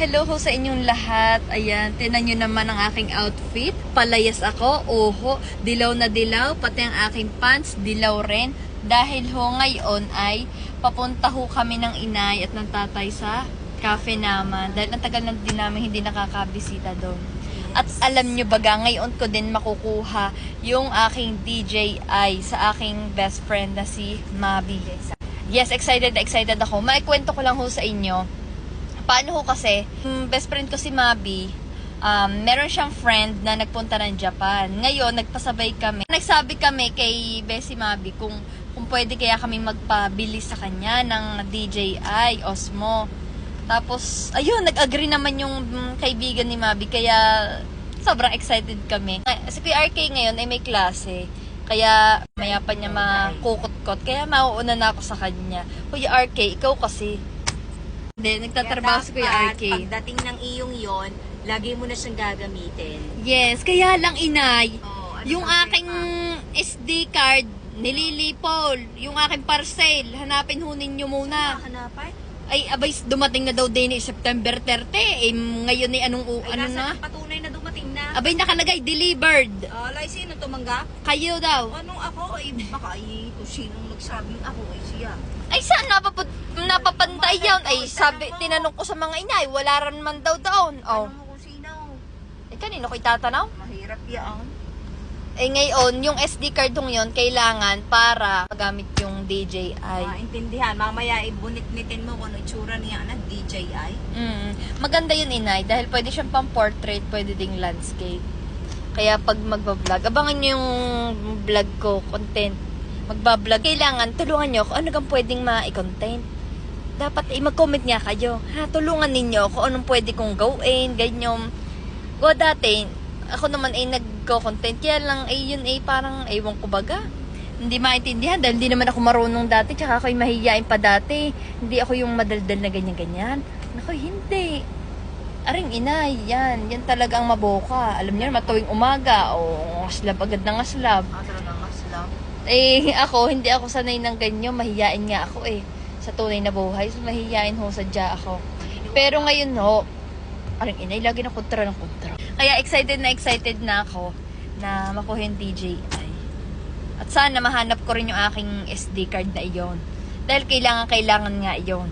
Hello ho sa inyong lahat. Ayan, tinan nyo naman ang aking outfit. Palayas ako, oho, dilaw na dilaw, pati ang aking pants, dilaw rin. Dahil ho ngayon ay papunta ho kami ng inay at ng tatay sa cafe naman. Dahil ang tagal na din namin hindi nakakabisita doon. At alam nyo baga, ngayon ko din makukuha yung aking DJI sa aking best friend na si Mabi. Yes, excited excited ako. Maikwento ko lang ho sa inyo paano ho kasi, yung best friend ko si Mabi, um, meron siyang friend na nagpunta ng Japan. Ngayon, nagpasabay kami. Nagsabi kami kay Bessie Mabi kung, kung pwede kaya kami magpabili sa kanya ng DJI Osmo. Tapos, ayun, nag-agree naman yung mm, kaibigan ni Mabi. Kaya, sobrang excited kami. Si Kuya ngayon ay may klase. Kaya, maya pa niya makukot-kot. Kaya, mauuna na ako sa kanya. Kuya RK, ikaw kasi, hindi, nagtatrabaho si Kuya dapat, RK. Pagdating ng iyong yon, lagi mo na siyang gagamitin. Yes, kaya lang inay, Oh, ano yung aking problema? SD card, nililipol, yung aking parcel, hanapin ho ninyo muna. Hanapan? Ay, abay, dumating na daw din eh, September 30. Eh, ngayon ay anong, u- Ay, ano nasa na? ng patunay na dumating na. Abay, nakalagay, delivered. Uh, like, sino tumanggap? Kayo daw. Anong ako? Ay, baka ay, kung sinong nagsabing ako, ay siya. Ay, saan napaput napapantay yan? Ay, sabi, tinanong ko sa mga inay, wala ran man daw doon. Oh. Ano mo kung sino? Eh, kanino ko itatanaw? Mahirap yan. Eh, ngayon, yung SD card hong yun, kailangan para magamit yung DJI. Maintindihan. Mamaya, ibunit-nitin mo kung ano itsura niya na DJI. Mm. Maganda yun, inay, dahil pwede siyang pang portrait, pwede ding landscape. Kaya pag magbablog, abangan nyo yung vlog ko, content. Magbablog, kailangan tulungan nyo kung ano kang pwedeng ma-content. Dapat eh, mag-comment nga kayo. Ha, tulungan ninyo kung anong pwede kong gawin, ganyan. Go dati, ako naman ay nagko-content. Kaya lang, ay yun ay parang, ewan ko baga. Hindi maintindihan dahil hindi naman ako marunong dati. Tsaka ako'y mahihiyain pa dati. Hindi ako yung madaldal na ganyan-ganyan. Naku, hindi. Aring inay, yan. Yan talaga ang maboka. Alam niyo, matuwing umaga, o ngaslab agad na ngaslab. Ah, talagang aslam. Eh, ako, hindi ako sanay ng ganyan. Mahihiyain nga ako eh. Sa tunay na buhay. So, mahihiyain ho, sadya ako. Pero ngayon ho, aring inay, lagi na kontra ng kontra. Kaya excited na excited na ako na makuha yung DJI. At sana mahanap ko rin yung aking SD card na iyon. Dahil kailangan, kailangan nga iyon.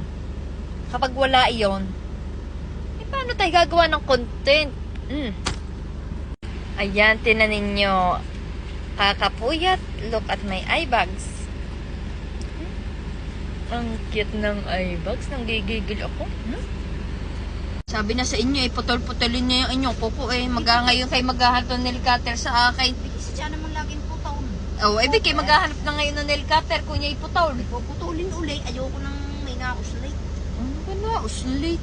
Kapag wala iyon, eh paano tayo gagawa ng content? Mm. Ayan, tinan ninyo. Kakapuyat, look at my eye bags. Hmm? Ang cute ng eye bags. Nang gigigil ako. Hmm? Sabi na sa inyo, eh, putol-putulin niya yung inyong kuko eh. Maga ngayon kay maghahanap ng nail cutter sa akin. Kasi siya naman laging putaw. Oh, eh, kay maghahanap na ngayon ng nail cutter kung niya iputol. Puputulin uli. Ayoko nang may nauslay. Ano ba na? Uslit.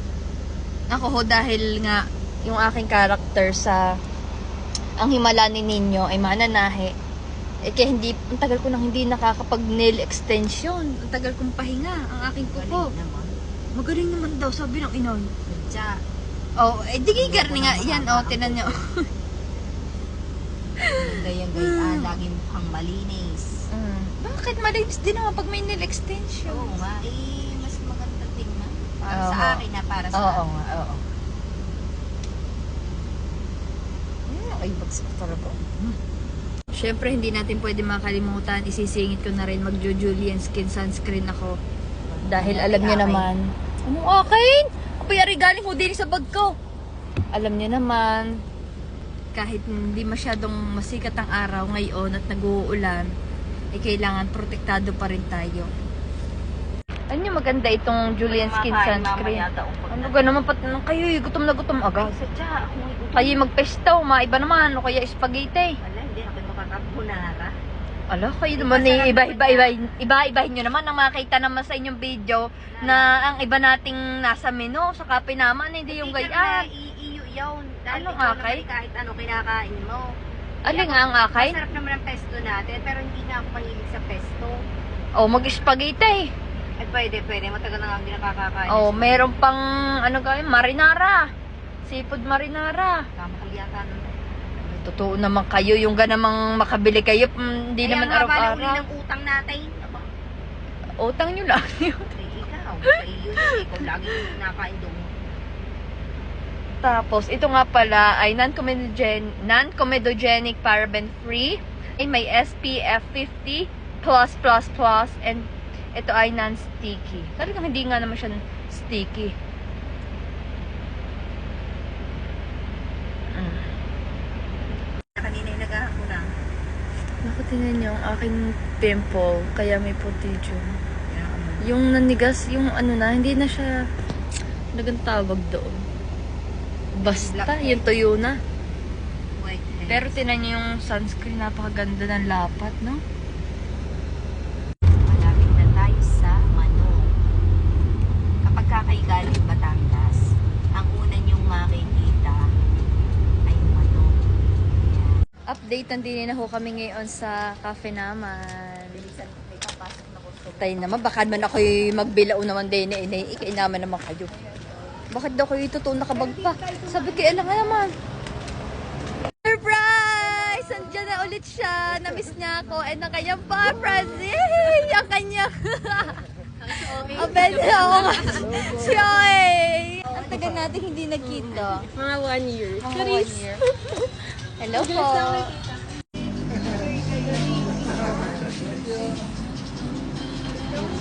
Ako ho, dahil nga yung aking character sa ang himala ni Ninyo ay mananahe. Eh, kaya hindi, ang tagal ko nang hindi nakakapag nail extension. Ang tagal kong pahinga, ang aking kuko. Galing naman. Magaling naman daw, sabi ng inoy. Siya. Oh, eh, digigar ni nga. Yan, oh, tinan nyo. Gayang gayaan. Laging mukhang malinis. Mm. Bakit malinis din naman pag may nail extension? Oo nga. Eh, mas maganda tingnan. Para Oo. sa akin na para sa Oo akin. nga, oo. Hmm, ay, bagsak talaga. Siyempre, hindi natin pwede makalimutan. Isisingit ko na rin mag-Julian Skin Sunscreen ako. Dahil alam niyo naman. Anong akin? Abay, ari galing ho din sa bag ko. Alam niyo naman, kahit hindi masyadong masikat ang araw ngayon at nag-uulan, eh kailangan protektado pa rin tayo. Ano yung maganda itong Julian Skin Sunscreen? Ano ga naman pat nang kayo eh, gutom na gutom agad. Sadya, ako gutom. Kayo magpesto, maiba naman, o kaya spaghetti. Wala, hindi ako makakabunara. Ala, kayo naman eh, iba iba iba nyo naman ang makita naman sa inyong video na ang iba nating nasa menu sa kape naman, hindi yung Hindi gayaan. ka yun. Dahil ikaw akay? kahit ano kinakain mo. Ano nga ang akay? Masarap naman ang pesto natin, pero hindi na ako mahilig sa pesto. Oh, mag-spaghetti. Ay, pwede, pwede. Matagal na nga hindi nakakakain. Oh, meron pang ano gawin, marinara. Seafood marinara. Tama ka yata nun. Totoo naman kayo, yung ganamang makabili kayo, mm, hindi Kaya naman nga, bala uli araw-araw. ng utang natin. Aba, Utang nyo lang yun. ikaw, sa iyo yun. Ikaw lagi nakain doon. Tapos, ito nga pala ay non-comedogen non-comedogenic paraben free. Ay may SPF 50 plus plus plus and ito ay non-sticky. Talagang hindi nga naman siya sticky. Mm. Kanina yung naghahakulang. Naku, tingnan niyo ang aking pimple, kaya may puti dyan. Kaya ano, Yung nanigas, yung ano na, hindi na siya nagang tawag doon. Basta, yung tuyo na. Pero tinan niyo yung sunscreen, napakaganda ng lapat, no? Malapit na tayo sa Manong. Kapag kakaigaling Batangas, ang una niyong makikita ay Manong. Ayan. Update, nandini na ho kami ngayon sa cafe naman. Bilisan ko may papasok na gusto. Tayo naman, baka man ako'y magbilao naman din eh, eh, ikainaman naman kayo. Bakit daw kayo itutuon nakabag pa? Sabi ko, alam nga naman. Surprise! Andiyan na ulit siya. Namiss niya ako. And ang kanyang paparazzi. Yay! Ang kanyang... Abel na ako nga. Si Oy! Ang tagal natin hindi nagkita. Mga one year. Mga one year. Hello po.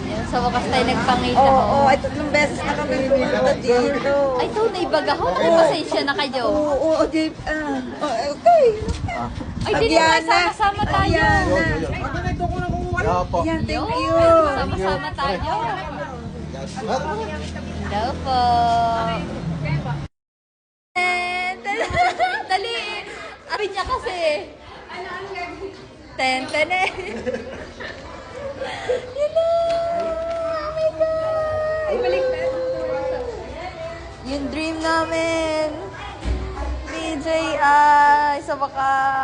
Yan, sa wakas tayo nagpangita. Oo, ho. oh, ay tatlong beses na kami pumunta dito. Ay, ito, naibaga ho. Ay, pasensya na kayo. Oo, oo, ah, oh, okay. Ay, di naman, Agiana. sama-sama tayo. Agiana. Opo. Yan, thank Yun, you. Sama-sama tayo. Hello po. Niya kasi. Ten, ten eh. Yun na. Oh my God. Ay, balik Yung dream namin. DJI sa wakas.